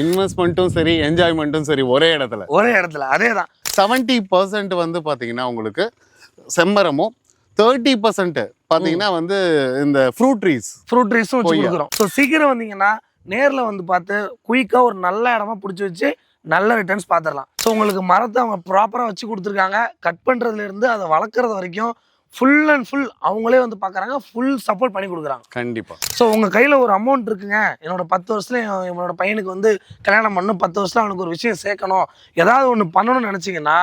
இன்வெஸ்ட்மெண்ட்டும் சரி என்ஜாய்மெண்ட்டும் சரி ஒரே இடத்துல. ஒரே இடத்துல அதே தான் செவன்ட்டி பர்சன்ட் வந்து பார்த்தீங்கன்னா உங்களுக்கு செம்மரமும் தேர்ட்டி பர்சன்ட் பார்த்தீங்கன்னா வந்து இந்த ஃப்ரூட் ட்ரீஸ் ஃப்ரூட் ட்ரீஸும். கொடுக்குறோம். ஸோ சீக்கிரம் வந்தீங்கன்னா நேரில் வந்து பார்த்து குயிக்காக ஒரு நல்ல இடமா பிடிச்சி வச்சு நல்ல ரிட்டர்ன்ஸ் பார்த்துடலாம் ஸோ உங்களுக்கு மரத்தை அவங்க ப்ராப்பராக வச்சு கொடுத்துருக்காங்க. கட் பண்ணுறதுலேருந்து அதை வளர்க்குறது வரைக்கும் ஃபுல் அண்ட் ஃபுல் அவங்களே வந்து பார்க்குறாங்க ஃபுல் சப்போர்ட் பண்ணி கொடுக்குறாங்க. கண்டிப்பா. ஸோ உங்கள் கையில் ஒரு அமௌண்ட் இருக்குங்க. என்னோட பத்து வருஷத்துல என் என்னோட பையனுக்கு வந்து கல்யாணம் பண்ணணும் பத்து வருஷத்துல அவனுக்கு ஒரு விஷயம் சேர்க்கணும் ஏதாவது ஒன்று பண்ணணும்னு நினச்சிங்கன்னா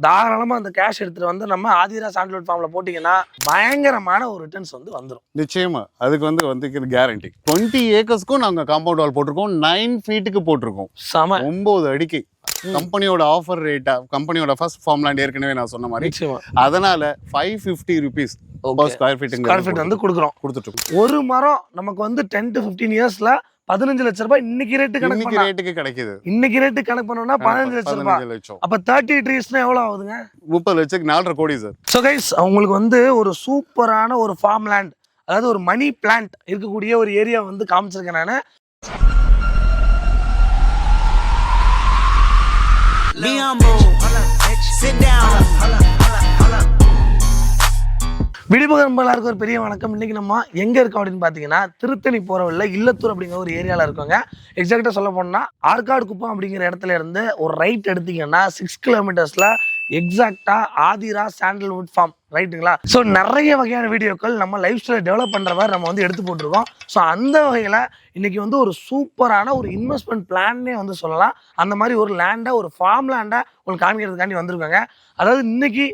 தாராளமாக அந்த கேஷ் எடுத்துகிட்டு வந்து நம்ம ஆதிரா சாண்டில்வுட் ஃபார்மில் போட்டிங்கன்னா பயங்கரமான ஒரு ரிட்டர்ன்ஸ் வந்து வந்துடும் நிச்சயமா. அதுக்கு வந்து வந்து கேரண்டி டுவெண்ட்டி ஏக்கர்ஸ்க்கும் நாங்க காம்பவுண்ட் வால் போட்டிருக்கோம். நைன் ஃபீட்டுக்கு போட்டிருக்கோம். செம. ஒன்பது அடிக்கு. கம்பெனியோட ஆஃபர் ரேட்டா கம்பெனியோட ஃபர்ஸ்ட் ஃபார்ம்லாண்ட் ஏற்கனவே நான் சொன்ன மாதிரி. அதனால five fifty rupees. Square feet square feet வந்து கொடுக்குறோம். கொடுத்துட்டு. ஒரு மரம் நமக்கு வந்து டென் டு ஃபிஃப்டீன் இயர்ஸ்ல பதினஞ்சு லட்ச ரூபாய் இன்னைக்கு ரேட்டு கணக்கு ரேட்டுக்கு கிடைக்குது. இன்னைக்கு ரேட்டு கணக்கு பண்ணோம்னா பதினஞ்சு லட்ச ரூபாய். லட்சம். அப்ப தேர்ட்டி ட்ரீஸ்னா எவ்வளவு ஆகுதுங்க? முப்பது லட்சத்துக்கு நாலரை கோடி சார் ஸோ கைஸ் அவங்களுக்கு வந்து ஒரு சூப்பரான ஒரு ஃபார்ம் லேண்ட் அதாவது ஒரு மணி பிளான்ட் இருக்கக்கூடிய ஒரு ஏரியா வந்து காமிச்சிருக்கேன் நான். Sit down. விடுபகம்பலா இருக்க ஒரு பெரிய வணக்கம். இன்னைக்கு நம்ம எங்கே இருக்கோம் அப்படின்னு பார்த்தீங்கன்னா திருத்தணி போற இல்லத்தூர் அப்படிங்கிற ஒரு ஏரியாவில் இருக்கோங்க. எக்ஸாக்டாக சொல்ல போனால் ஆற்காடு குப்பம் அப்படிங்கிற இடத்துல இருந்து ஒரு ரைட் எடுத்தீங்கன்னா சிக்ஸ் கிலோமீட்டர்ஸில் எக்ஸாக்டாக ஆதிரா சாண்டல்வுட் ஃபார்ம் ரைட்டுங்களா ஸோ நிறைய வகையான வீடியோக்கள் நம்ம லைஃப் ஸ்டைலை டெவலப் பண்ணுற மாதிரி நம்ம வந்து எடுத்து போட்டிருக்கோம். ஸோ அந்த வகையில் இன்றைக்கி வந்து ஒரு சூப்பரான ஒரு இன்வெஸ்ட்மெண்ட் பிளான்னே வந்து சொல்லலாம். அந்த மாதிரி ஒரு லேண்டை ஒரு ஃபார்ம் லேண்டை உங்களுக்கு காமிக்கிறதுக்காண்டி வந்திருக்காங்க. அதாவது இன்றைக்கி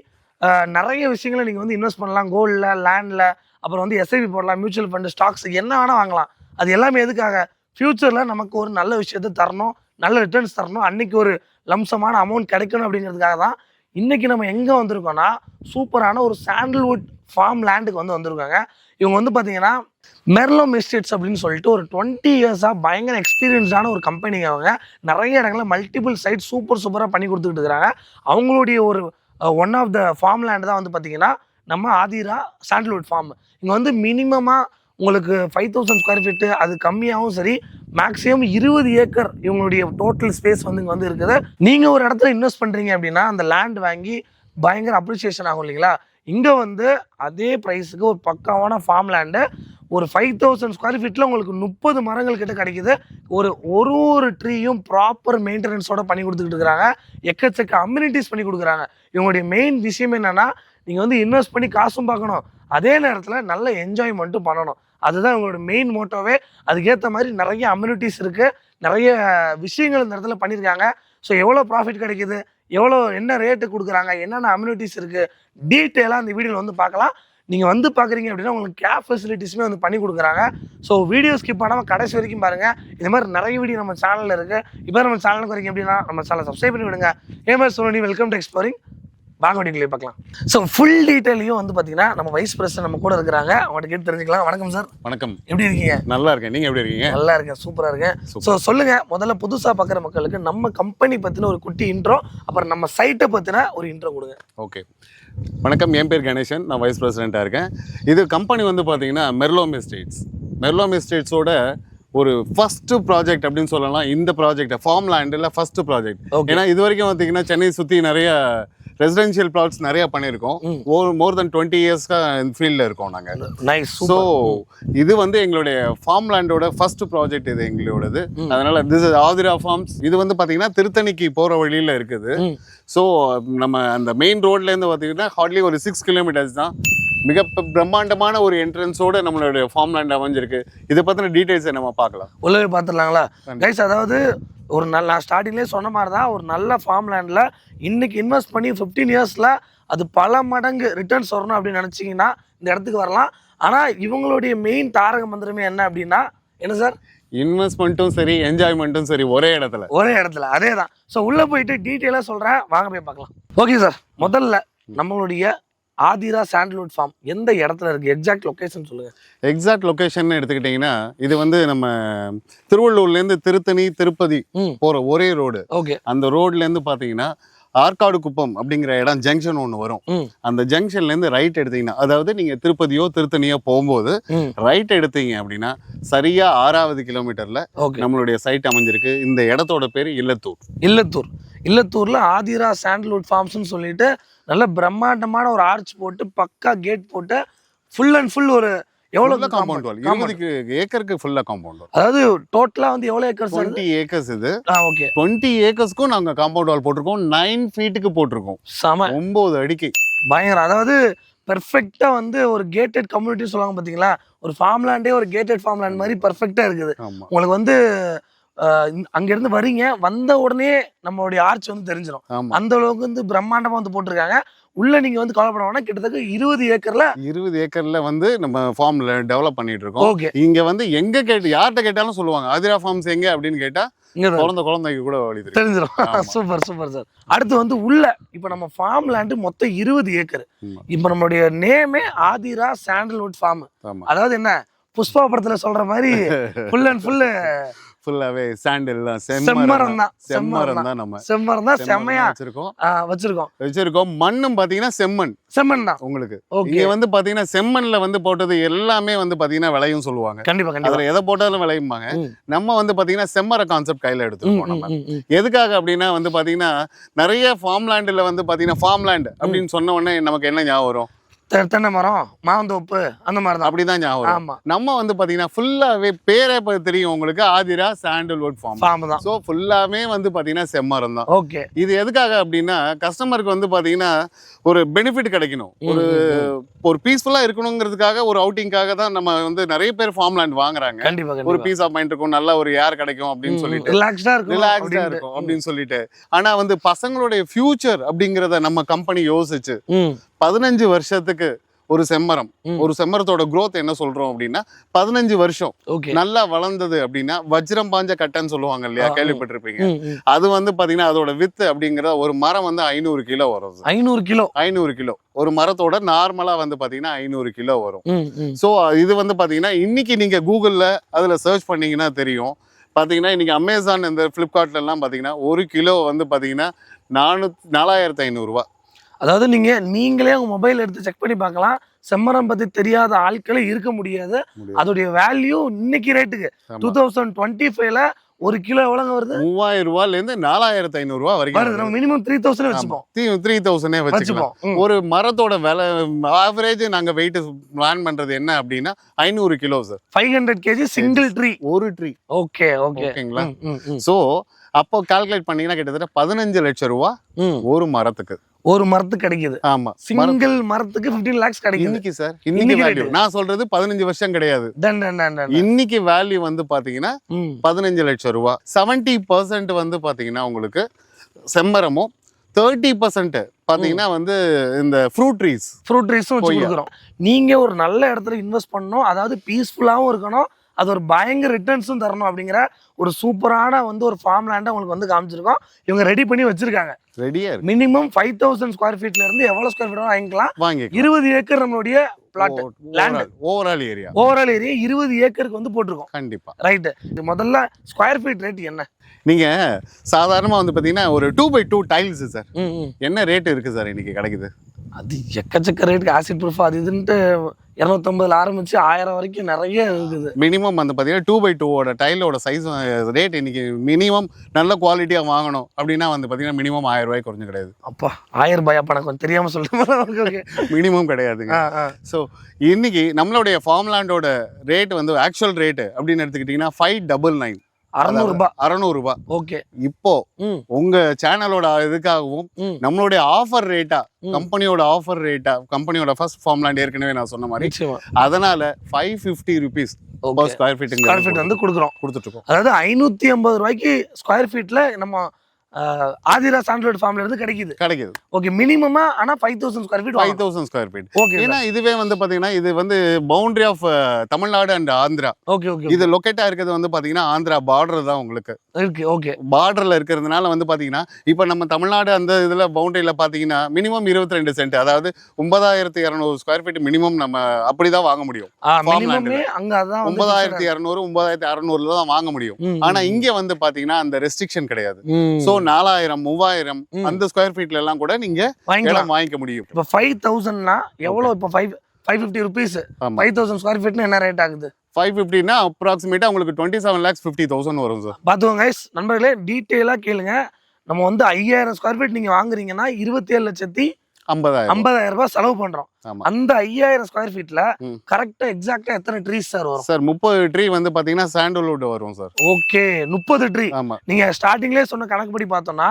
நிறைய விஷயங்களை நீங்கள் வந்து இன்வெஸ்ட் பண்ணலாம். கோல்டில் லேண்டில் அப்புறம் வந்து எஸ்ஐபி போடலாம் மியூச்சுவல் ஃபண்டு ஸ்டாக்ஸ் என்ன வேணால் வாங்கலாம். அது எல்லாமே எதுக்காக? ஃப்யூச்சரில் நமக்கு ஒரு நல்ல விஷயத்தை தரணும் நல்ல ரிட்டர்ன்ஸ் தரணும். அன்னைக்கு ஒரு லம்சமான அமௌண்ட் கிடைக்கணும் அப்படிங்கிறதுக்காக தான் இன்றைக்கி நம்ம எங்கே வந்திருக்கோம்னா சூப்பரான ஒரு சாண்டல்வுட் ஃபார்ம் லேண்டுக்கு வந்து வந்திருக்காங்க. இவங்க வந்து பார்த்தீங்கன்னா மெர்லோம் எஸ்டேட்ஸ் அப்படின்னு சொல்லிட்டு ஒரு டுவெண்ட்டி இயர்ஸாக பயங்கர எக்ஸ்பீரியன்ஸான ஒரு கம்பெனிங்க அவங்க. நிறைய இடங்களில் மல்டிபிள் சைட் சூப்பர் சூப்பராக பண்ணி கொடுத்துக்கிட்டு இருக்கிறாங்க. அவங்களுடைய ஒரு one of the farm land தான் வந்து பார்த்தீங்கன்னா நம்ம ஆதிரா சாண்டல்வுட் ஃபார்ம் இங்கே வந்து மினிமமாக உங்களுக்கு ஃபைவ் தௌசண்ட் ஸ்கொயர் ஃபீட்டு அது கம்மியாகவும் சரி மேக்ஸிமம் இருபது ஏக்கர் இவங்களுடைய டோட்டல் ஸ்பேஸ் வந்து இங்கே வந்து இருக்குது. நீங்கள் ஒரு இடத்துல இன்வெஸ்ட் பண்ணுறீங்க அப்படின்னா அந்த லேண்ட் வாங்கி பயங்கர அப்ரிசியேஷன் ஆகும் இல்லைங்களா? இங்கே வந்து அதே ப்ரைஸுக்கு ஒரு பக்காவான ஃபார்ம் லேண்டு ஒரு ஃபைவ் தௌசண்ட் ஸ்கொயர் ஃபீட்டில் உங்களுக்கு முப்பது மரங்கள் கிட்ட கிடைக்குது. ஒரு ஒரு ஒரு ட்ரீயும் ப்ராப்பர் மெயின்டெனன்ஸோட பண்ணி கொடுத்துக்கிட்டு இருக்கிறாங்க. எக்கச்சக்க அம்யூனிட்டிஸ் பண்ணி கொடுக்குறாங்க. இவங்களுடைய மெயின் விஷயம் என்னென்னா நீங்கள் வந்து இன்வெஸ்ட் பண்ணி காசும் பார்க்கணும். அதே நேரத்தில் நல்ல என்ஜாய்மெண்ட்டும் பண்ணணும். அதுதான் இவங்களோட மெயின் மோட்டோவே அதுக்கேற்ற மாதிரி நிறைய அம்யூனிட்டிஸ் இருக்குது நிறைய விஷயங்கள் இந்த இடத்துல பண்ணியிருக்காங்க. ஸோ எவ்வளோ ப்ராஃபிட் கிடைக்குது? எவ்வளோ என்ன ரேட்டு கொடுக்குறாங்க? என்னென்ன அம்யூனிட்டிஸ் இருக்குது டீட்டெயிலாக அந்த வீடியோவில் வந்து பார்க்கலாம். நீங்கள் வந்து பார்க்குறீங்க அப்படின்னா உங்களுக்கு கேப் ஃபெசிலிட்டிஸுமே வந்து பண்ணி கொடுக்குறாங்க. ஸோ வீடியோ ஸ்கிப் பண்ணாமல் கடைசி வரைக்கும் பாருங்கள் இது மாதிரி நிறைய வீடியோ நம்ம சேனலில் இருக்குது இப்போ நம்ம சேனலுக்கு வரைக்கும் எப்படின்னா நம்ம சேனலை சப்ஸ்கிரைப் பண்ணி விடுங்க. ஏமாரி சோனி வெல்கம் டு எக்ஸ்ப்ளோரிங் வாங்க வீடியோக்களே பார்க்கலாம். ஸோ ஃபுல் டீட்டெயிலையும் வந்து பார்த்தீங்கன்னா நம்ம வைஸ் பிரசிடன்ட் நம்ம கூட இருக்கிறாங்க. அவங்கள்ட்ட கேட்டு தெரிஞ்சுக்கலாம். வணக்கம் சார் வணக்கம். எப்படி இருக்கீங்க? நல்லா இருக்கேன். நீங்க எப்படி இருக்கீங்க? நல்லா இருக்கேன். சூப்பராக இருக்கேன். ஸோ சொல்லுங்க. முதல்ல புதுசாக பார்க்குற மக்களுக்கு நம்ம கம்பெனி பற்றின ஒரு குட்டி இன்ட்ரோ அப்புறம் நம்ம சைட்டை பற்றின ஒரு இன்ட்ரோ கொடுங்க. ஓகே வணக்கம் என் பேர் கணேசன். நான் வைஸ் பிரசிடெண்ட்டாக இருக்கேன். இது கம்பெனி வந்து பார்த்தீங்கன்னா மெர்லோம் எஸ்டேட்ஸ் மெர்லோம் எஸ்டேட்ஸோட ஒரு ஃபர்ஸ்ட் ப்ராஜெக்ட் அப்படின்னு சொல்லலாம். இந்த ப்ராஜெக்ட் ஃபார்ம் லேண்டில் ஃபர்ஸ்ட் ப்ராஜெக்ட். ஏன்னா இது வரைக்கும் பார்த்தீங்கன்னா சென்னை சுற்றி நிறைய ரெசிடென்ஷியல் பிளாட்ஸ் நிறைய பண்ணியிருக்கோம். மோர் தென் டுவெண்ட்டி இயர்ஸ்க்காக இந்த ஃபீல்டில் இருக்கோம் நாங்கள் நைஸ் ஸோ இது வந்து எங்களுடைய ஃபார்ம் லேண்டோட ஃபர்ஸ்ட் ப்ராஜெக்ட் இது எங்களோடது. அதனால திஸ் இஸ் ஆதிரா ஃபார்ம்ஸ் இது வந்து பார்த்தீங்கன்னா திருத்தணிக்கு போகிற வழியில் இருக்குது. ஸோ நம்ம அந்த மெயின் ரோட்லேருந்து பார்த்தீங்கன்னா ஹார்ட்லி ஒரு சிக்ஸ் கிலோமீட்டர்ஸ் தான். மிக பிரம்மாண்டமான ஒரு என்ட்ரன்ஸோட நம்மளுடைய ஃபார்ம் லேண்ட் அமைஞ்சிருக்கு. இதை பற்றின டீட்டெயில்ஸை நம்ம பார்க்கலாம். உள்ளவே பார்த்துடலாங்களா. கைஸ் அதாவது ஒரு நல்ல நான் ஸ்டார்டிங்லேயே சொன்ன மாதிரி தான் ஒரு நல்ல ஃபார்ம் லேண்டில் இன்னைக்கு இன்வெஸ்ட் பண்ணி ஃபிஃப்டீன் இயர்ஸில் அது பல மடங்கு ரிட்டர்ன்ஸ் வரணும் அப்படின்னு நினச்சிங்கன்னா இந்த இடத்துக்கு வரலாம். ஆனால் இவங்களுடைய மெயின் தாரக மந்திரமே என்ன அப்படின்னா என்ன சார் இன்வெஸ்ட்மெண்ட்டும் சரி என்ஜாய்மெண்ட்டும் சரி ஒரே இடத்துல. ஒரே இடத்துல அதே தான் ஸோ உள்ளே போயிட்டு டீட்டெயிலாக சொல்கிறேன் வாங்க போய் பார்க்கலாம். ஓகே சார் முதல்ல நம்மளுடைய ஆதிரா சாண்டல்வுட் ஃபார்ம் எந்த இடத்துல இருக்குது எக்ஸாக்ட் லொக்கேஷன் சொல்லுங்கள் எக்ஸாக்ட் லொகேஷன் எடுத்துக்கிட்டிங்கன்னா இது வந்து நம்ம திருவள்ளூர்லேருந்து திருத்தணி திருப்பதி ம். போகிற ஒரே ரோடு ஓகே. அந்த ரோட்லேருந்து பார்த்தீங்கன்னா ஆற்காடு குப்பம் அப்படிங்கிற இடம் ஜங்ஷன் ஒன்று வரும். அந்த ஜங்ஷன்ல இருந்து ரைட் எடுத்தீங்கன்னா அதாவது நீங்க திருப்பதியோ திருத்தணியோ போகும்போது ரைட் எடுத்தீங்க அப்படின்னா சரியா ஆறாவது கிலோமீட்டர்ல நம்மளுடைய சைட் அமைஞ்சிருக்கு. இந்த இடத்தோட பேர் இல்லத்தூர். இல்லத்தூர். இல்லத்தூர்ல ஆதிரா சாண்டல்வுட் ஃபார்ம்ஸ்னு சொல்லிட்டு நல்ல பிரம்மாண்டமான ஒரு ஆர்ச் போட்டு பக்கா கேட் போட்டு ஃபுல் அண்ட் ஃபுல் ஒரு எவ்வளவு காம்பவுண்ட் வால் இருபது ஏக்கருக்கு ஃபுல்லா காம்பவுண்ட் வால் அதாவது டோட்டலா வந்து எவ்வளவு ஏக்கர்ஸ் டுவெண்ட்டி ஏக்கர்ஸ் இது. ஆ ஓகே டுவெண்ட்டி ஏக்கர்ஸ்க்கும் நாங்க காம்பவுண்ட் வால் போட்டிருக்கோம். நைன் ஃபீட்டுக்கு போட்டிருக்கோம். செம. ஒன்பது அடிக்கு. பயங்கரம். அதாவது பெர்ஃபெக்ட்டா வந்து ஒரு கேட்டட் கம்யூனிட்டி சொல்லுவாங்க பாத்தீங்களா? ஒரு ஃபார்ம் லேண்டே ஒரு கேட்டட் ஃபார்ம் லேண்ட் மாதிரி பெர்ஃபெக்ட்டா இருக்குது. உங்களுக்கு வந்து அஹ், இந்த- அங்க இருந்து வரீங்க வந்த உடனே நம்மளுடைய ஆர்ச் வந்து தெரிஞ்சிடும் அந்த அளவுக்கு வந்து பிரம்மாண்டமா வந்து போட்டிருக்காங்க. உள்ள நீங்க வந்து கவலைப்பட வேணாம். கிட்டத்தட்ட இருபது ஏக்கர்ல இருபது ஏக்கர்ல வந்து நம்ம ஃபார்ம்ல டெவலப் பண்ணிட்டு இருக்கோம். ஓகே. இங்க வந்து எங்க கேட்டு யார்கிட்ட கேட்டாலும் சொல்லுவாங்க. ஆதிரா ஃபார்ம்ஸ் எங்க அப்படின்னு கேட்டா பிறந்த குழந்தைக்கு கூட வழி தெரிஞ்சிடும். Super super sir. அடுத்து வந்து உள்ள இப்ப நம்ம ஃபார்ம் லேண்டு மொத்தம் இருபது ஏக்கர். இப்ப நம்மளுடைய நேமே ஆதிரா சாண்டல்வுட் ஃபார்ம். அதாவது என்ன? புஷ்பா படத்துல சொல்ற மாதிரி ஃபுல் அண்ட் ஃபுல் ஃபுல்லாவே சாண்டில் தான். செம்மரம் தான். செம்மரம் தான். நம்ம. செம்மரம் தான். செம்மையா வச்சிருக்கோம். வச்சிருக்கோம். வச்சிருக்கோம். மண்ணும் பாத்தீங்கன்னா செம்மண். செம்மண் தான். உங்களுக்கு. இங்க வந்து பாத்தீங்கன்னா செம்மண்ல வந்து போட்டது எல்லாமே வந்து பாத்தீங்கன்னா விளையும் சொல்லுவாங்க. கண்டிப்பா கண்டிப்பா. அதுல எதை போட்டாலும் விளையும்பாங்க. நம்ம வந்து பாத்தீங்கன்னா செம்மர கான்செப்ட் கையில எடுத்துருக்கோம் நம்ம. எதுக்காக அப்படின்னா வந்து பாத்தீங்கன்னா நிறைய ஃபார்ம் லேண்ட்ல வந்து பாத்தீங்கன்னா ஃபார்ம் லேண்ட் அப்படின்னு சொன்ன உடனே நமக்கு என்ன ஞாபகம் வரும்? தென்னை மரம் மாந்தோப்பு அந்த மாதிரி தான் அப்படிதான் ஞாபகம் வரும். ஆமா. நம்ம வந்து பாத்தீங்கன்னா ஃபுல்லாவே பேரே தெரியும் உங்களுக்கு. Aadhira sandalwood farm. ஃபார்ம் தான். ஸோ ஃபுல்லாமே வந்து பாத்தீங்கன்னா செம்மரம் தான் ஓகே. இது எதுக்காக அப்படின்னா கஸ்டமருக்கு வந்து பாத்தீங்கன்னா ஒரு பெனிஃபிட் கிடைக்கணும். ஒரு ஒரு பீஸ்ஃபுல்லா இருக்கணுங்கிறதுக்காக ஒரு அவுட்டிங்காக தான் நம்ம வந்து நிறைய பேர் ஃபார்ம் லேண்ட் வாங்குறாங்க. கண்டிப்பா ஒரு பீஸ் ஆஃப் மைண்ட் இருக்கும் நல்ல ஒரு ஏர் கிடைக்கும் அப்படின்னு சொல்லிட்டு. ரிலாக்ஸ்டா இருக்கும் ரிலாக்ஸ்டா அப்படின்ட்டு. இருக்கும் அப்படின்னு சொல்லிட்டு. ஆனா வந்து பசங்களுடைய ஃபியூச்சர் அப்படிங்கறத நம்ம கம்பெனி யோசிச்சு பதினஞ்சு வருஷத்துக்கு ஒரு செம்மரம். ஒரு செம்மரத்தோட growth என்ன சொல்றோம் அப்படின்னா பதினஞ்சு வருஷம் நல்லா வளர்ந்தது அப்படின்னா வஜ்ரம் பாஞ்ச கட்டைன்னு சொல்லுவாங்க இல்லையா. கேள்விப்பட்டிருப்பீங்க. அது வந்து பாத்தீங்கன்னா அதோட வித்து அப்படிங்கிற ஒரு மரம் வந்து ஐநூறு கிலோ வரும். ஐநூறு கிலோ. ஐநூறு கிலோ. ஒரு மரத்தோட நார்மலா வந்து பாத்தீங்கன்னா ஐநூறு கிலோ வரும். ஸோ இது வந்து பாத்தீங்கன்னா இன்னைக்கு நீங்க கூகுள்ல அதுல சர்ச் பண்ணீங்கன்னா தெரியும். பாத்தீங்கன்னா இன்னைக்கு அமேசான் இந்த ஃப்ளிப்கார்ட்ல எல்லாம் பாத்தீங்கன்னா ஒரு கிலோ வந்து பாத்தீங்கன்னா நானூத்தி நாலாயிரத்தி ஐநூறுரூவா அதாவது நீங்க நீங்களே உங்க மொபைல் எடுத்து செக் பண்ணி பார்க்கலாம். செம்மரம் பத்தி தெரியாத ஆட்களே இருக்க முடியாது. அதோடைய வேல்யூ இன்னைக்கு ரேட்டுக்கு டூ தௌசண்ட் டுவெண்ட்டி ஃபைவ்ல ஒரு கிலோ எவ்வளவு வருது? மூவாயிரம் ரூபாயில இருந்து நாலாயிரத்தி ஐநூறு ரூபா வருது வரைக்கும் நம்ம மினிமம் த்ரீ தௌசண்ட் வச்சுப்போம் த்ரீ தௌசண்டே வச்சுப்போம். ஒரு மரத்தோட விலை ஆவரேஜ் நாங்க வெயிட் பிளான் பண்றது என்ன அப்படின்னா ஐநூறு kilo sir five hundred KG single tree ஒரு ட்ரீ ஓகே ஓகே ஓகேங்களா? ஸோ அப்போ கால்குலேட் பண்ணீங்கன்னா கிட்டத்தட்ட பதினஞ்சு லட்சம் ரூபா ஒரு மரத்துக்கு. ஒரு மரத்துக்கு கிடைக்குது. ஆமா. சிங்கிள் மரத்துக்கு 15 லேக்ஸ் கிடைக்குது. இன்னைக்கு சார் இன்னைக்கு வேல்யூ. நான் சொல்றது பதினஞ்சு வருஷம் கிடையாது. இன்னைக்கு வேல்யூ வந்து பாத்தீங்கன்னா பதினஞ்சு லட்சம் ரூபா. செவன்டி பர்சன்ட் வந்து பாத்தீங்கன்னா உங்களுக்கு செம்மரமும் தேர்ட்டி பர்சன்ட் பாத்தீங்கன்னா வந்து இந்த ஃப்ரூட் ட்ரீஸ் ஃப்ரூட் ட்ரீஸும் வச்சு கொய்யா. கொடுக்குறோம். நீங்க ஒரு நல்ல இடத்துல இன்வெஸ்ட் பண்ணணும். அதாவது பீஸ்ஃபுல்லாகவும் இருக்கணும். அது ஒரு பயங்கர ரிட்டர்ன்ஸும் தரணும் அப்படிங்கிற ஒரு சூப்பரான வந்து ஒரு ஃபார்ம் லேண்டை உங்களுக்கு வந்து காமிச்சிருக்கோம். இவங்க ரெடி பண்ணி வச்சிருக்காங்க. ரெடியா மினிமம் ஃபைவ் தௌசண்ட் ஸ்கொயர் ஃபீட்ல இருந்து எவ்வளவு ஸ்கொயர் ஃபீட் வாங்கிக்கலாம். வாங்கி இருபது ஏக்கர் நம்மளுடைய. ஓவரால் ஏரியா ஓவரால் ஏரியா இருபது ஏக்கருக்கு வந்து போட்டிருக்கோம். கண்டிப்பா. ரைட்டு இது முதல்ல ஸ்கொயர் ஃபீட் ரேட் என்ன? நீங்க சாதாரணமா வந்து பாத்தீங்கன்னா ஒரு two by two tiles sir என்ன ரேட் இருக்கு சார் இன்னைக்கு கிடைக்குது? அது எக்கச்சக்க ரேட்டுக்கு ஆசிட் ப்ரூஃப் அது இதுன்ட்டு இரநூத்தம்பதுல ஆரம்பிச்சு ஆயிரம் வரைக்கும் நிறைய இருக்குது. மினிமம் வந்து பார்த்தீங்கன்னா டூ பை டூவோட டைலோட சைஸ் ரேட் இன்னைக்கு மினிமம் நல்ல குவாலிட்டியாக வாங்கணும் அப்படின்னா வந்து பார்த்தீங்கன்னா மினிமம் ஆயிரம் ரூபாய் குறைஞ்சு கிடையாது. அப்பா ஆயிரம் ரூபாய்? அப்ப எனக்கு கொஞ்சம் தெரியாம சொல்லிட்டு ஓகே மினிமம் கிடையாதுங்க. ஸோ இன்னைக்கு நம்மளுடைய ஃபார்ம்லேண்டோட ரேட் வந்து ஆக்சுவல் ரேட்டு அப்படின்னு எடுத்துக்கிட்டிங்கன்னா ஃபைவ் டபுள் நைன் அறநூறுபா. அறநூறுபா. ஓகே. இப்போ உங்க சேனலோட இதுக்காகவும் நம்மளுடைய ஆஃபர் ரேட்டா. கம்பெனியோட ஆஃபர் ரேட்டா கம்பெனியோட ஃபர்ஸ்ட் ஃபார்ம்லேண்ட் ஏற்கனவே நான் சொன்ன மாதிரி அதனால ஃபைவ் ஃபிஃப்டி ருபீஸ் ஸ்கொயர் ஃபீட்டுங்க ஸ்கொயர் ஃபீட் வந்து கொடுக்குறோம். கொடுத்துட்டு இருக்கோம். அதாவது ஐநூத்தி ஐம்பது ரூபாய்க்கு ஸ்கொயர் ஃபீட்ல நம்ம ஆதிரா சாண்ட்ரோட் ஃபார்ம்ல இருந்து கிடைக்குது. கிடைக்குது. ஓகே மினிமமா ஆனா five thousand square feet five thousand square feet okay ஏன்னா இதுவே வந்து பாத்தீங்கன்னா இது வந்து boundary of Tamil Nadu and Andhra. Okay okay இது லொக்கேட்டா இருக்கிறது வந்து பாத்தீங்கன்னா ஆந்திரா பார்டர் தான் உங்களுக்கு. இருக்கு ஓகே பார்டர்ல இருக்கிறதுனால வந்து பாத்தீங்கன்னா இப்போ நம்ம தமிழ்நாடு அந்த இதுல பவுண்டரியில பாத்தீங்கன்னா மினிமம் இருபத்தி ரெண்டு சென்ட் அதாவது ஒன்பதாயிரத்தி இரநூறு ஸ்கொயர் ஃபீட் மினிமம் நம்ம அப்படிதான் வாங்க முடியும். ஒன்பதாயிரத்தி இரநூறு ஒன்பதாயிரத்தி அறநூறுல தான் வாங்க முடியும். ஆனா இங்க வந்து பாத்தீங்கன்னா அந்த ரெஸ்ட்ரிக்ஷன் கிடையாது. ம். நாலாயிரம் மூவாயிரம். அந்த ஸ்கொயர் ஃபீட்ல எல்லாம் கூட நீங்க இடம் வாங்கிக்க முடியும். இப்போ ஃபைவ் தௌசண்ட்னா எவ்வளோ இப்போ five five fifty rupees five thousand square ஃபீட்னு என்ன ரேட் ஆகுது? ஃபைவ் ஃபிஃப்டினா அப்ராக்சிமேட்டா உங்களுக்கு twenty seven lakhs fifty thousand வரும் சார் பார்த்துக்கோங்க நண்பர்களே டீட்டெயிலாக கேளுங்க. நம்ம வந்து ஐயாயிரம் ஸ்கொயர் ஃபீட் நீங்கள் வாங்குறீங்கன்னா இருபத்தி ஏழு லட்சத்தி ஐம்பதாயிரம் ஐம்பதாயிரம் ரூபாய் செலவு பண்ணுறோம் ஆமா. அந்த ஐயாயிரம் ஸ்கொயர் ஃபீட்ல ம். கரெக்டாக எக்ஸாக்டாக எத்தனை ட்ரீஸ் சார் வரும்? சார் முப்பது ட்ரீ வந்து பாத்தீங்கன்னா சாண்டல்வுட் வரும் சார் ஓகே முப்பது ட்ரீ ஆமா. நீங்க ஸ்டார்டிங்லேயே சொன்ன கணக்குப்படி பார்த்தோம்னா.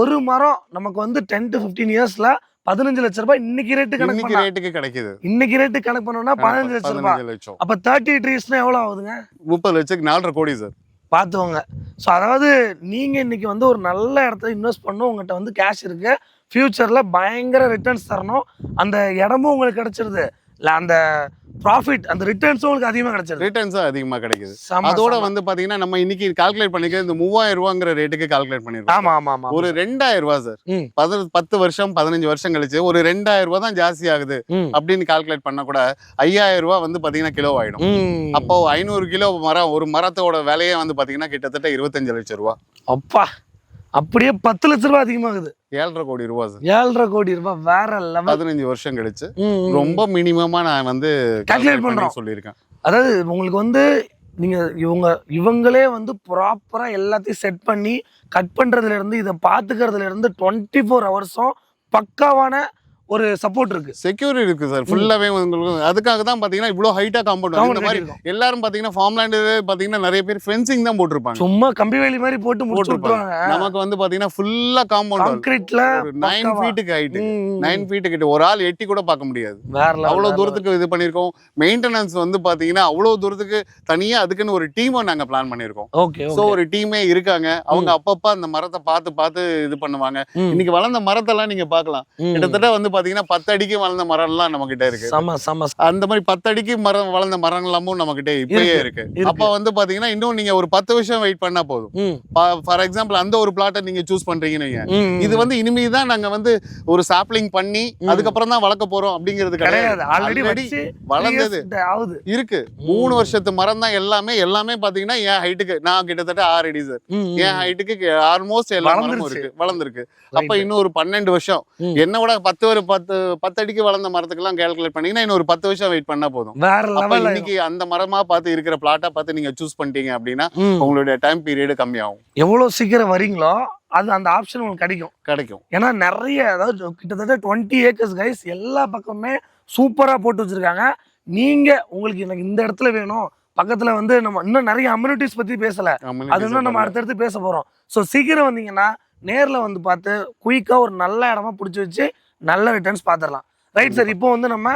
ஒரு மரம் நமக்கு வந்து டென் டு ஃபிஃப்டீன் இயர்ஸ்ல பதினஞ்சு லட்ச ரூபாய் இன்னைக்கு ரேட்டு கணக்கு ரேட்டுக்கு கிடைக்குது. இன்னைக்கு ரேட்டு கணக்கு பண்ணோம்னா பதினஞ்சு லட்ச ரூபாய். லட்சம். அப்ப தேர்ட்டி ட்ரீஸ்னா எவ்வளவு ஆகுதுங்க? முப்பது லட்சத்துக்கு நாலரை கோடி சார் பார்த்துக்கோங்க. ஸோ அதாவது நீங்க இன்னைக்கு வந்து ஒரு நல்ல இடத்துல இன்வெஸ்ட் பண்ணணும் உங்கள்கிட்ட வந்து கேஷ் இருக்கு. ஃபியூச்சர்ல பயங்கர ரிட்டர்ன்ஸ் தரணும். அந்த இடமும் உங்களுக்கு கிடைச்சிருது. இல்ல அந்த ப்ராஃபிட் அந்த ரிட்டர்ன்ஸும் உங்களுக்கு அதிகமா கிடைச்சிருது. ரிட்டர்ன்ஸ் அதிகமா கிடைக்குது. அதோட. வந்து பாத்தீங்கன்னா நம்ம இன்னைக்கு கால்குலேட் பண்ணிக்க இந்த மூவாயிரம் ரூபாங்கிற ரேட்டுக்கு கால்குலேட் பண்ணிருக்கோம் ஆமா ஆமா ஆமா ஒரு ரெண்டாயிரம் ரூபாய் சார். பதின பத்து வருஷம் பதினஞ்சு வருஷம் கழிச்சு ஒரு ரெண்டாயிரம் ரூபாய் தான் ஜாஸ்தி ஆகுது. அப்படின்னு கால்குலேட் பண்ண கூட ஐயாயிரம் ரூபாய் வந்து பாத்தீங்கன்னா கிலோ ஆயிடும். அப்போ ஐநூறு கிலோ மரம் ஒரு மரத்தோட விலையே வந்து பாத்தீங்கன்னா கிட்டத்தட்ட இருபத்தஞ்சு லட்சம் ரூபாய் அப்பா. அப்படியே பத்து லட்ச ரூபாய் அதிகமாகுது. ஏழரை கோடி ரூபாய் சார். ஏழரை கோடி ரூபாய் வேற லெவல் பதினஞ்சு வருஷம் கழிச்சு ரொம்ப மினிமமா நான் வந்து Calculate பண்றோம். சொல்லியிருக்கேன். அதாவது உங்களுக்கு வந்து நீங்க இவங்க இவங்களே வந்து ப்ராப்பரா எல்லாத்தையும் செட் பண்ணி கட் பண்றதுல இருந்து இதை பாத்துக்கிறதுல இருந்து டுவெண்ட்டி ஃபோர் ஹவர்ஸும் பக்காவான ஒரு சப்போர்ட் இருக்கு. செக்யூரிட்டி இருக்கு சார் ஃபுல்லாவே உங்களுக்கு அதுக்காக தான் பாத்தீங்கன்னா இவ்வளவு ஹைட்டா காம்பவுண்ட் இந்த மாதிரி. எல்லாரும் பாத்தீங்கன்னா ஃபார்ம்லேண்ட் பாத்தீங்கன்னா நிறைய பேர் ஃபென்சிங் தான் போட்டிருப்பாங்க. சும்மா கம்பி வேலி மாதிரி போட்டு போட்டிருப்பாங்க. நமக்கு வந்து பாத்தீங்கன்னா ஃபுல்லா காம்பவுண்ட் கான்கிரீட்ல ஒரு நைன் ஃபீட்டுக்கு ஹைட்டு நைன் ஃபீட்டு கிட்ட ஒரு ஆள் எட்டி கூட பார்க்க முடியாது. அவ்வளவு தூரத்துக்கு இது பண்ணியிருக்கோம். மெயின்டெனன்ஸ் வந்து பாத்தீங்கன்னா அவ்வளவு தூரத்துக்கு தனியா அதுக்குன்னு ஒரு டீமை நாங்க பிளான் பண்ணியிருக்கோம். Level. ஓகே சோ ஒரு டீமே இருக்காங்க. அவங்க அப்பப்ப அந்த மரத்தை பார்த்து பார்த்து இது பண்ணுவாங்க. இன்னைக்கு வளர்ந்த மரத்தெல்லாம் நீங்க பார்க்கலாம். கிட்டத்தட்ட வந்து பாத்தீங்கன்னா பத்து அடிக்கு வளர்ந்த மரம்லாம் நம்ம கிட்ட இருக்கு அந்த மாதிரி பத்து அடிக்கு மரம் வளர்ந்த மரங்களாமும் நம்ம கிட்ட இப்பயே இருக்கு. அப்ப வந்து பாத்தீங்கன்னா இன்னும் நீங்க ஒரு பத்து வருஷம் வெயிட் பண்ணா போதும். ஃபார் எக்ஸாம்பிள் அந்த ஒரு பிளாட்டை நீங்க சூஸ் பண்றீங்கன்னு இது வந்து இனிமே தான் நாங்க வந்து ஒரு சாப்ளிங் பண்ணி. அதுக்கப்புறம் தான் வளர்க்க போறோம் அப்படிங்கிறது கிடையாது. ஆல்ரெடி வளர்ந்தது. இருக்கு. மூணு வருஷத்து மரம் தான் எல்லாமே எல்லாமே பாத்தீங்கன்னா என் ஹைட்டுக்கு நான் கிட்டத்தட்ட ஆறு அடி சார். என் ஹைட்டுக்கு ஆல்மோஸ்ட் எல்லா மரமும். இருக்கு. வளர்ந்துருக்கு. அப்ப. இன்னும் ஒரு பன்னெண்டு வருஷம். என்ன விட பத்து ஒரு பத்து பத்து அடிக்கு வளர்ந்த மரத்துக்கெல்லாம் கேல்குலேட் பண்ணீங்கன்னா இன்னும் ஒரு பத்து வருஷம் வெயிட் பண்ணா போதும். வேற லெவல் இன்னைக்கு அந்த மரமா பார்த்து இருக்கிற பிளாட்டா பார்த்து நீங்க சூஸ் பண்ணிட்டீங்க அப்படின்னா உங்களுடைய டைம் பீரியட் கம்மியாகும். எவ்வளவு சீக்கிரம் வரீங்களோ அது அந்த ஆப்ஷன் உங்களுக்கு கிடைக்கும். கிடைக்கும். ஏன்னா நிறைய அதாவது கிட்டத்தட்ட டுவெண்ட்டி ஏக்கர்ஸ் கைஸ் எல்லா பக்கமுமே சூப்பரா போட்டு வச்சிருக்காங்க. நீங்க உங்களுக்கு எனக்கு இந்த இடத்துல வேணும். பக்கத்துல வந்து நம்ம இன்னும் நிறைய அம்யூனிட்டிஸ் பத்தி பேசல. அது இன்னும் நம்ம அடுத்தடுத்து பேச போறோம். ஸோ சீக்கிரம் வந்தீங்கன்னா நேர்ல வந்து பார்த்து குயிக்கா ஒரு நல்ல இடமா பிடிச்சி வச்சு நல்ல ரிட்டர்ன்ஸ் பார்த்துடலாம் ரைட் சார் இப்போ வந்து நம்ம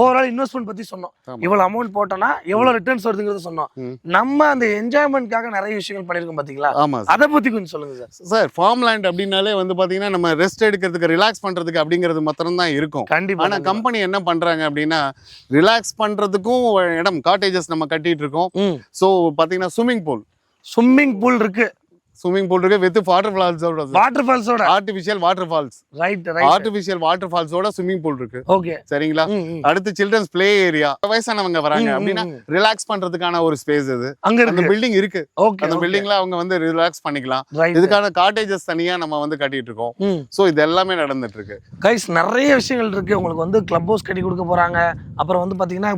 ஓவரால் இன்வெஸ்ட்மெண்ட் பத்தி சொன்னோம். இவ்வளவு அமௌண்ட் போட்டோம்னா எவ்வளவு ரிட்டர்ன்ஸ் வருதுங்கிறத சொன்னோம். நம்ம அந்த என்ஜாய்மெண்ட்காக நிறைய விஷயங்கள் பண்ணிருக்கோம் பாத்தீங்களா? அதை பத்தி கொஞ்சம் சொல்லுங்க சார் சார் ஃபார்ம் லேண்ட் அப்படின்னாலே வந்து பாத்தீங்கன்னா நம்ம ரெஸ்ட் எடுக்கிறதுக்கு ரிலாக்ஸ் பண்றதுக்கு அப்படிங்கிறது மாத்திரம் தான் இருக்கும். கண்டிப்பா ஆனா கம்பெனி என்ன பண்றாங்க அப்படின்னா ரிலாக்ஸ் பண்றதுக்கும் இடம் காட்டேஜஸ் நம்ம கட்டிட்டு இருக்கோம். ஸோ பாத்தீங்கன்னா ஸ்விம்மிங் பூல் ஸ்விம்மிங் பூல் இருக்கு. ஸ்விம்மிங் பூல் இருக்கு வித் வாட்டர் ஃபால்ஸோட water ஃபால்ஸோட artificial water falls right right artificial water ஃபால்ஸோட swimming pool இருக்கு ஓகே சரிங்களா அடுத்து சில்ட்ரன்ஸ் ப்ளே ஏரியா வயசானவங்க வராங்க. அப்படின்னா ரிலாக்ஸ் பண்றதுக்கான ஒரு ஸ்பேஸ் இது. அங்க அந்த பில்டிங் இருக்கு. ஓகே அந்த பில்டிங்ல அவங்க வந்து ரிலாக்ஸ் பண்ணிக்கலாம். இதுக்கான காட்டேஜஸ் தனியா நம்ம வந்து கட்டிட்டு இருக்கோம். சோ இது எல்லாமே நடந்துட்டு இருக்கு. கைஸ் நிறைய விஷயங்கள் இருக்கு. உங்களுக்கு வந்து கிளப் ஹவுஸ் கட்டி கொடுக்க போறாங்க. அப்புறம் வந்து பாத்தீங்கன்னா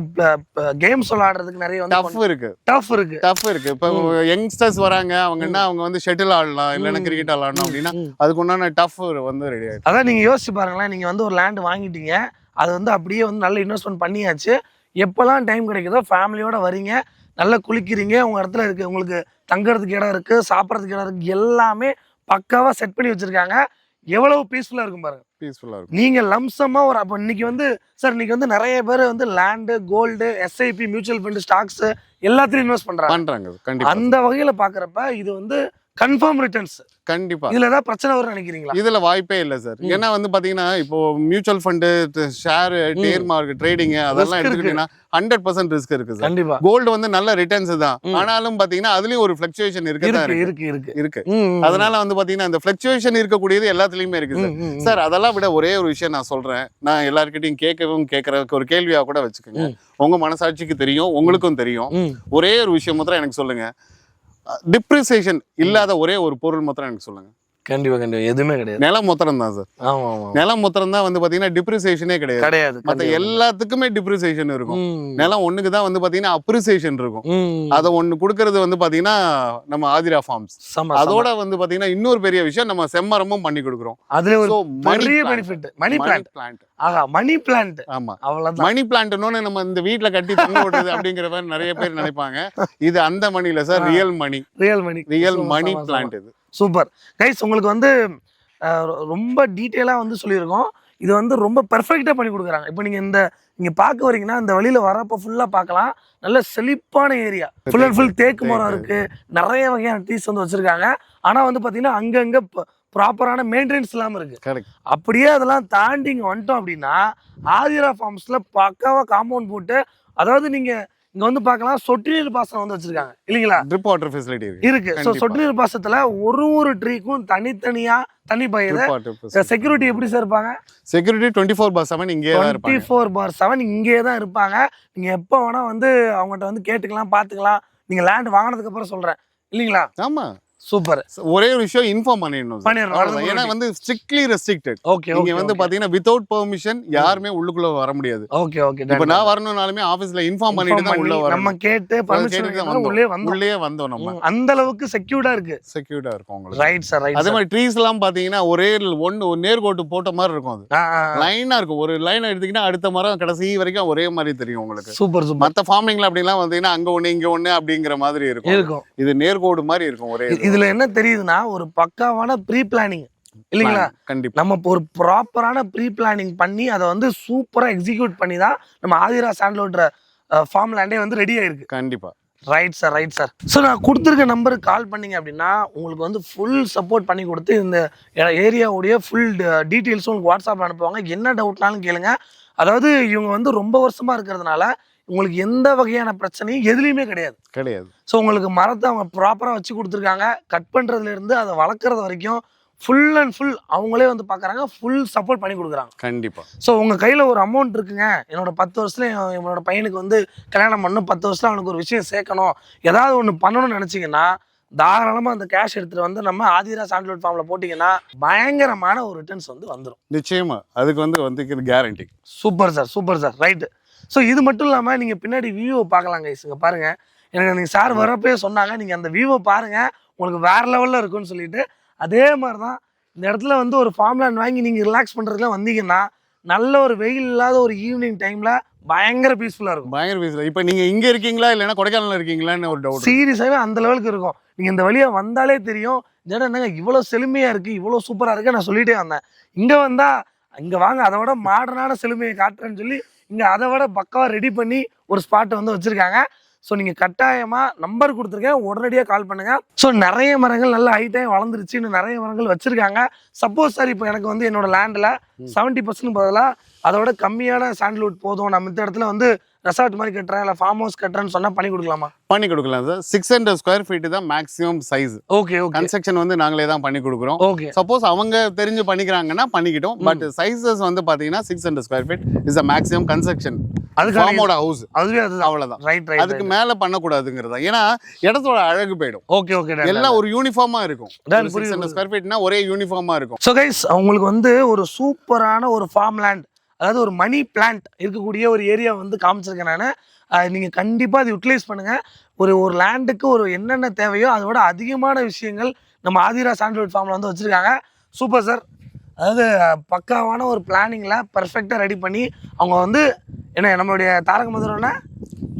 கேம்ஸ் விளையாடுறதுக்கு நிறைய வந்து டஃப் இருக்கு. டஃப் இருக்கு. டஃப் இருக்கு. இப்போ யங்ஸ்டர்ஸ் வராங்க. அவங்க என்ன அவங்க வந்து ஷட்டில் ஆடலாம் இல்லைன்னா. கிரிக்கெட் ஆடலாம் அப்படின்னா. அதுக்கு உண்டான டஃப் வந்து ரெடி ஆயிடுச்சு அதான் நீங்க யோசிச்சு பாருங்களேன் நீங்க வந்து ஒரு லேண்ட் வாங்கிட்டீங்க அது வந்து அப்படியே வந்து நல்ல இன்வெஸ்ட்மெண்ட் பண்ணியாச்சு எப்பெல்லாம் டைம் கிடைக்குதோ ஃபேமிலியோட வரீங்க நல்லா குளிக்கிறீங்க உங்க இடத்துல இருக்கு உங்களுக்கு தங்குறதுக்கு இடம் இருக்கு சாப்பிட்றதுக்கு இடம் இருக்கு எல்லாமே பக்காவா செட் பண்ணி வச்சிருக்காங்க எவ்வளவு பீஸ்ஃபுல்லா இருக்கும் பாருங்க. பீஸ்ஃபுல்லா இருக்கும். நீங்க லம்சமா ஒரு அப்போ இன்னைக்கு வந்து சார் இன்னைக்கு வந்து நிறைய பேர் வந்து land gold SIP mutual fund stocks எல்லாத்துலயும் இன்வெஸ்ட் பண்றாங்க கண்டிப்பா. அந்த வகையில பாக்குறப்ப இது வந்து கன்ஃபார்ம் ரிட்டர்ன்ஸ் கண்டிப்பா. இதுல ஏதாவது பிரச்சனை வரும்னு நினைக்கிறீங்களா? இதுல வாய்ப்பே இல்ல சார். ஏன்னா வந்து பாத்தீங்கன்னா இப்போ மியூச்சுவல் ஃபண்டு ஷேர் டேர் மார்க் ட்ரேடிங் அதெல்லாம். எடுத்துக்கிட்டீங்கன்னா ஹண்ட்ரட் பர்சன்ட் ரிஸ்க் இருக்கு சார் கண்டிப்பா. கோல்டு வந்து நல்ல ரிட்டர்ன்ஸ் தான். ஆனாலும் பாத்தீங்கன்னா அதுலயும் ஒரு ஃபிளக்சுவேஷன் இருக்கு இருக்கு. இருக்கு இருக்கு. அதனால வந்து பாத்தீங்கன்னா இந்த ஃபிளக்சுவேஷன் இருக்கக்கூடியது எல்லாத்துலயுமே இருக்கு சார் அதெல்லாம் விட ஒரே ஒரு விஷயம் நான் சொல்றேன். நான் எல்லார்கிட்டயும் கேட்கவும் கேட்கறதுக்கு ஒரு கேள்வியா கூட வச்சுக்கோங்க. உங்க மனசாட்சிக்கு தெரியும் உங்களுக்கும் தெரியும். ஒரே ஒரு விஷயம் மாத்திரம் எனக்கு சொல்லுங்க. டிப்ரிசியேஷன் இல்லாத ஒரே ஒரு பொருள் மாத்திரம் எனக்கு சொல்லுங்க. கண்டிப்பா கண்டிப்பா. எதுவுமே கிடையாது. நிலம் மொத்தம் தான் சார். ஆமா ஆமா நிலம் மொத்தம் தான் வந்து பாத்தீங்கன்னா டிப்ரிசியேஷனே கிடையாது. கிடையாது மத்த. எல்லாத்துக்குமே டிப்ரிசியேஷன் இருக்கும். நிலம் ஒண்ணுக்கு தான் வந்து பாத்தீங்கன்னா அப்ரிசியேஷன் இருக்கும். அதை ஒண்ணு கொடுக்கறது வந்து பாத்தீங்கன்னா நம்ம ஆதிரா ஃபார்ம்ஸ் அதோட. வந்து பாத்தீங்கன்னா இன்னொரு பெரிய விஷயம் நம்ம செம்மரமும் பண்ணி கொடுக்குறோம். அதுல ஒரு. பெனிஃபிட் மணி பிளான்ட் ஆகா மணி பிளான்ட் ஆமா. அவ்வளவுதான். மணி பிளான்ட்னு நம்ம இந்த வீட்ல கட்டி தொங்க விடுறது அப்படிங்கிற மாதிரி நிறைய பேர் நினைப்பாங்க. இது அந்த மணி இல்ல sir real money real money real money plant இது. சூப்பர். கைஸ் உங்களுக்கு வந்து ரொம்ப டீட்டெயிலாக வந்து சொல்லியிருக்கோம். இது வந்து ரொம்ப பெர்ஃபெக்டாக பண்ணி கொடுக்குறாங்க. இப்போ நீங்கள் இந்த நீங்கள் பார்க்க வரீங்கன்னா இந்த வழியில் வரப்போ ஃபுல்லாக பார்க்கலாம். நல்ல செழிப்பான ஏரியா ஃபுல் அண்ட் ஃபுல் தேக்கு மரம் இருக்கு. நிறைய வகையான ட்ரீஸ் வந்து வச்சிருக்காங்க. ஆனால் வந்து பார்த்தீங்கன்னா அங்கங்கே ப்ராப்பரான மெயின்டெனன்ஸ் இல்லாமல் இருக்கு. கரெக்ட் அப்படியே அதெல்லாம் தாண்டி இங்கே வந்துட்டோம் அப்படின்னா ஆதிரா ஃபார்ம்ஸில் பக்காவாக காம்பவுண்ட் போட்டு அதாவது நீங்கள் இங்கே வந்து பார்க்கலாம் சொட்டு நீர் பாசனம் வந்து வச்சிருக்காங்க. இல்லைங்களா? ட்ரிப் வாட்டர் ஃபெசிலிட்டி இருக்கு. ஸோ. சொட்டு நீர் பாசத்துல ஒரு ஒரு ட்ரீக்கும் தனித்தனியா தண்ணி பாயுது செக்யூரிட்டி எப்படி சார் இருப்பாங்க? Security twenty four by seven இங்கே தான் டுவெண்ட்டி ஃபோர் பார் செவன் இங்கே தான் இருப்பாங்க. நீங்க எப்போ வேணா வந்து அவங்ககிட்ட வந்து கேட்டுக்கலாம் பார்த்துக்கலாம் நீங்க லேண்ட் வாங்கினதுக்கு அப்புறம் சொல்றேன். இல்லைங்களா? ஆமா. சூப்பர். ஒரே ஒரு விஷயம் இன்ஃபார்ம் பண்ணிடணும். ஏன்னா வந்து ஸ்ட்ரிக்ட்லி ரெஸ்ட்ரிக்டட் ஓகே நீங்க வந்து பாத்தீங்கன்னா வித்தவுட் பெர்மிஷன் யாருமே உள்ளுக்குள்ள வர முடியாது. ஓகே ஓகே இப்ப நான் வரணும்னாலுமே ஆபீஸ்ல இன்ஃபார்ம் பண்ணிட்டு தான் உள்ள நம்ம வரணும் கேட்டு பர்மிஷன். உள்ளே வந்தோம். உள்ளே வந்தோம் நம்ம. அந்த அளவுக்கு செக்யூர்டா இருக்கு. செக்யூர்டா இருக்கும் உங்களுக்கு. ரைட் சார் ரைட் அதே மாதிரி ட்ரீஸ் எல்லாம் பாத்தீங்கன்னா ஒரே ஒன்னு நேர்கோட்டு போட்ட மாதிரி இருக்கும் அது. லைனா இருக்கும். ஒரு லைன் எடுத்தீங்கன்னா அடுத்த மரம் கடைசி வரைக்கும் ஒரே மாதிரி தெரியும் உங்களுக்கு. Super super. மத்த ஃபார்மிங்ல அப்படிலாம் வந்தீங்கன்னா அங்க ஒண்ணு இங்க ஒண்ணு அப்படிங்கிற மாதிரி இருக்கும். இருக்கும். இது நேர்கோடு மாதிரி இருக்கும் ஒரே இதுல என்ன தெரியுதுன்னா ஒரு பக்காவான ப்ரீ பிளானிங் இல்லைங்களா. கண்டிப்பா. நம்ம ஒரு ப்ராப்பரான ப்ரீ பிளானிங் பண்ணி அதை வந்து சூப்பராக எக்ஸிக்யூட் பண்ணி தான் நம்ம ஆதிரா சாண்ட்லோட்ற ஃபார்ம் லேண்டே வந்து ரெடி ஆயிருக்கு. கண்டிப்பா. Right sir right sir so நான் கொடுத்துருக்க நம்பருக்கு கால் பண்ணீங்க அப்படின்னா உங்களுக்கு வந்து ஃபுல் சப்போர்ட் பண்ணி கொடுத்து இந்த ஏரியாவுடைய ஃபுல் டீட்டெயில்ஸும் உங்களுக்கு வாட்ஸ்அப்பில் அனுப்புவாங்க. என்ன டவுட்னாலும் கேளுங்க. அதாவது இவங்க வந்து ரொம்ப வருஷமா இருக்கிறதுனால உங்களுக்கு எந்த வகையான பிரச்சனையும் எதுலேயுமே கிடையாது. கிடையாது. ஸோ உங்களுக்கு மரத்தை அவங்க ப்ராப்பராக வச்சு கொடுத்துருக்காங்க. கட் பண்ணுறதுல இருந்து அதை வளர்க்குறது வரைக்கும் ஃபுல் அண்ட் ஃபுல் அவங்களே வந்து பார்க்குறாங்க ஃபுல் சப்போர்ட் பண்ணி கொடுக்குறாங்க. கண்டிப்பா. ஸோ உங்கள் கையில் ஒரு அமௌண்ட் இருக்குங்க. என்னோட பத்து வருஷத்துல என் என்னோட பையனுக்கு வந்து கல்யாணம் பண்ணணும். பத்து வருஷத்துல அவனுக்கு ஒரு விஷயம் சேர்க்கணும். ஏதாவது ஒன்று பண்ணணும்னு நினச்சிங்கன்னா தாராளமாக அந்த கேஷ் எடுத்துகிட்டு வந்து நம்ம ஆதிரா சாண்ட்லோட் ஃபார்மில் போட்டிங்கன்னா பயங்கரமான ஒரு ரிட்டர்ன்ஸ் வந்து வந்துடும் நிச்சயமா. அதுக்கு வந்து வந்து guarantee super sir super sir right so இது மட்டும் இல்லாமல் நீங்கள் பின்னாடி வியூவை பார்க்கலாம் கைஸ் இங்கே பாருங்க. எனக்கு நீங்கள் சார் வரப்பே சொன்னாங்க. நீங்கள் அந்த வியூவை பாருங்க. உங்களுக்கு வேற லெவலில் இருக்கும்னு சொல்லிட்டு. அதே மாதிரி தான் இந்த இடத்துல வந்து ஒரு ஃபார்ம்லேண்ட் வாங்கி நீங்கள் ரிலாக்ஸ் பண்ணுறதுக்குலாம் வந்தீங்கன்னா நல்ல ஒரு வெயில் இல்லாத ஒரு ஈவினிங் டைமில் பயங்கர பீஸ்ஃபுல்லாக இருக்கும். பயங்கர பேசல இப்ப நீங்க இங்க இருக்கீங்களா? இல்லைன்னா கொடைக்கானல்ல இருக்கீங்களான்னு ஒரு டவுட் சீரியஸாகவே அந்த லெவலுக்கு இருக்கும். நீங்கள் இந்த வழியாக வந்தாலே தெரியும். இடம் என்னங்க இவ்வளோ செழுமையாக இருக்குது இவ்வளோ சூப்பராக இருக்கு நான் சொல்லிட்டே வந்தேன். இங்கே வந்தால் இங்கே வாங்க அதை விட மாடர்னான செழுமையை காட்டுறேன்னு சொல்லி இங்கே அதை விட பக்காவாக ரெடி பண்ணி ஒரு ஸ்பாட்டை வந்து வச்சுருக்காங்க. ஸோ நீங்கள் கட்டாயமாக நம்பர் கொடுத்துருக்கேன். உடனடியாக கால் பண்ணுங்கள் ஸோ நிறைய மரங்கள் நல்ல ஹைட்டாக வளர்ந்துருச்சு. இன்னும் நிறைய மரங்கள் வச்சுருக்காங்க. சப்போஸ் சார் இப்போ எனக்கு வந்து என்னோட லேண்டில் செவன்ட்டி பர்சன்ட் பதிலாக அதோட கம்மியான சாண்டில்வுட் போதும். நம்ம இந்த இடத்துல வந்து ரெசார்ட் மாதிரி கட்டுறேன் இல்லை ஃபார்ம் ஹவுஸ் கட்டுறேன்னு சொன்னால் பண்ணி கொடுக்கலாமா? பண்ணி கொடுக்கலாம் sir. Six hundred square feet தான் maximum size okay okay construction வந்து நாங்களே தான் பண்ணி கொடுக்குறோம். ஓகே சப்போஸ் அவங்க தெரிஞ்சு பண்ணிக்கிறாங்கன்னா பண்ணிக்கிட்டோம். பட் சைஸஸ் வந்து பாத்தீங்கன்னா six hundred square feet is a maximum construction அதுக்கான ஃபார்மோட ஹவுஸ் அதுவே அதுதான். அவ்வளவுதான். ரைட் ரைட் அதுக்கு மேல பண்ணக்கூடாதுங்கிறது? தான். ஏன்னா இடத்தோட அழகு போயிடும். ஓகே ஓகே எல்லாம் ஒரு யூனிஃபார்மா இருக்கும். சிக்ஸ் ஹண்ட்ரட் ஸ்கொயர் ஃபீட்னா ஒரே யூனிஃபார்மா இருக்கும். ஸோ கைஸ் உங்களுக்கு வந்து ஒரு சூப்பரான ஒரு ஃபார்ம் லேண்ட் அதாவது ஒரு மணி பிளான்ட் இருக்கக்கூடிய ஒரு ஏரியா வந்து காமிச்சிருக்கேன் நான். நீங்கள் கண்டிப்பாக அதை யூட்டிலைஸ் பண்ணுங்கள் ஒரு ஒரு லேண்டுக்கு ஒரு என்னென்ன தேவையோ அதோட அதிகமான விஷயங்கள் நம்ம ஆதிரா சாண்ட்ரோட் ஃபார்மில் வந்து வச்சுருக்காங்க. சூப்பர் சார் அதாவது பக்காவான ஒரு பிளானிங்கில் பர்ஃபெக்டாக ரெடி பண்ணி அவங்க வந்து என்ன நம்மளுடைய தாரக மதுரம்னா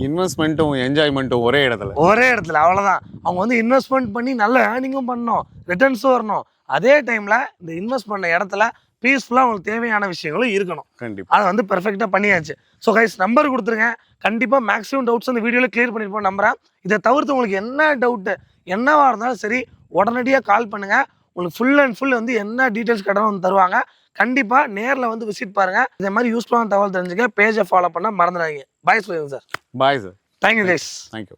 இன்வெஸ்ட்மெண்ட்டும் என்ஜாய்மெண்ட்டும் ஒரே இடத்துல. ஒரே இடத்துல அவ்வளோதான் அவங்க வந்து இன்வெஸ்ட்மெண்ட் பண்ணி நல்ல ஏர்னிங்கும் பண்ணணும். ரிட்டர்ன்ஸும் வரணும். அதே டைமில் இந்த இன்வெஸ்ட் பண்ண இடத்துல பீஸ்ஃபுல்லாக அவங்களுக்கு தேவையான விஷயங்களும் இருக்கணும். கண்டிப்பா. அதை வந்து பெர்ஃபெக்டாக பண்ணியாச்சு. ஸோ கைஸ் நம்பர் கொடுத்துருங்க. கண்டிப்பாக மேக்ஸிமம் டவுட்ஸ் அந்த வீடியோவில் கிளியர் பண்ணியிருப்போம் நம்புறேன். இதை தவிர்த்து உங்களுக்கு என்ன டவுட்டு என்னவா இருந்தாலும் சரி உடனடியாக கால் பண்ணுங்கள் உங்களுக்கு ஃபுல் அண்ட் ஃபுல் வந்து என்ன டீட்டெயில்ஸ் வந்து தருவாங்க. கண்டிப்பாக நேரில் வந்து விசிட் பாருங்கள் இதே மாதிரி யூஸ்ஃபுல்லான தகவல் தெரிஞ்சுக்க பேஜை ஃபாலோ பண்ண மறந்துடாதீங்க. பாய் சொல்லுங்க sir bye sir thank you guys thank you